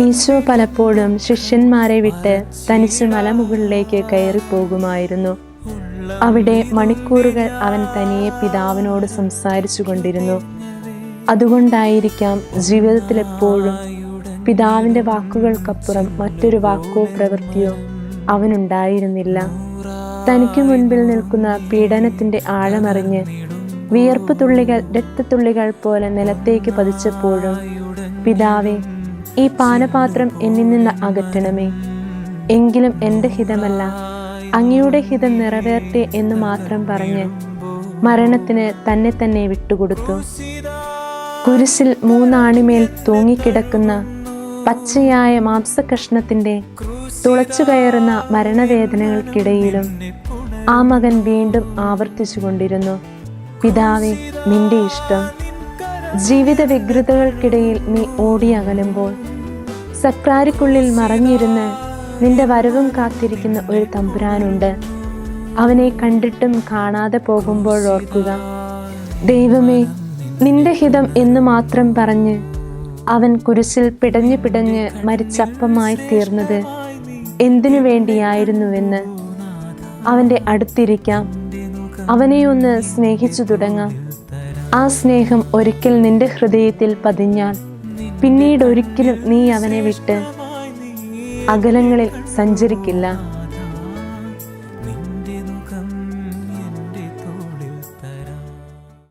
ഈശോ പലപ്പോഴും ശിഷ്യന്മാരെ വിട്ട് തനിച്ച് മലമുകളിലേക്ക് കയറി പോകുമായിരുന്നു അവിടെ മണിക്കൂറുകൾ അവൻ തനിയെ പിതാവിനോട് സംസാരിച്ചു കൊണ്ടിരുന്നു. അതുകൊണ്ടായിരിക്കാം ജീവിതത്തിൽ എപ്പോഴും പിതാവിന്റെ വാക്കുകൾക്കപ്പുറം മറ്റൊരു വാക്കോ പ്രവൃത്തിയോ അവനുണ്ടായിരുന്നില്ല. തനിക്ക് മുൻപിൽ നിൽക്കുന്ന പീഡനത്തിന്റെ ആഴമറിഞ്ഞ് വിയർപ്പ് തുള്ളികൾ രക്തത്തുള്ളികൾ പോലെ നിലത്തേക്ക് പതിച്ചപ്പോഴും പിതാവേ ഈ പാനപാത്രം എന്നിൽ നിന്ന് അകറ്റണമേ. എങ്കിലും എന്റെ ഹിതമല്ല. അങ്ങയുടെ ഹിതം നിറവേർത്തെ എന്ന് മാത്രം പറഞ്ഞ് മരണത്തിന് തന്നെ തന്നെ വിട്ടുകൊടുത്തു. കുരിശിൽ മൂന്നാണിമേൽ തൂങ്ങിക്കിടക്കുന്ന പച്ചയായ മാംസകഷ്ണത്തിന്റെ തുളച്ചു കയറുന്ന മരണവേദനകൾക്കിടയിലും ആ മകൻ വീണ്ടും ആവർത്തിച്ചു കൊണ്ടിരുന്നു പിതാവേ നിന്റെ ഇഷ്ടം. ജീവിത വ്യഗ്രതകൾക്കിടയിൽ നീ ഓടിയകലുമ്പോൾ സക്രാരിക്കുള്ളിൽ മറഞ്ഞിരുന്ന് നിന്റെ വരവും കാത്തിരിക്കുന്ന ഒരു തമ്പുരാനുണ്ട്. അവനെ കണ്ടിട്ടും കാണാതെ പോകുമ്പോൾ ഓർക്കുക ദൈവമേ നിന്റെ ഹിതം എന്ന് മാത്രം പറഞ്ഞ് അവൻ കുരിശിൽ പിടഞ്ഞു പിടഞ്ഞ് മരിച്ചപ്പമായി തീർന്നത് എന്തിനു വേണ്ടിയായിരുന്നുവെന്ന് അവന്റെ അടുത്തിരിക്കാം. അവനെ ഒന്ന് സ്നേഹിച്ചു തുടങ്ങാം. ആ സ്നേഹം ഒരിക്കൽ നിന്റെ ഹൃദയത്തിൽ പതിഞ്ഞാൽ പിന്നീട് ഒരിക്കലും നീ അവനെ വിട്ട് അകലങ്ങളിൽ സഞ്ചരിക്കില്ല.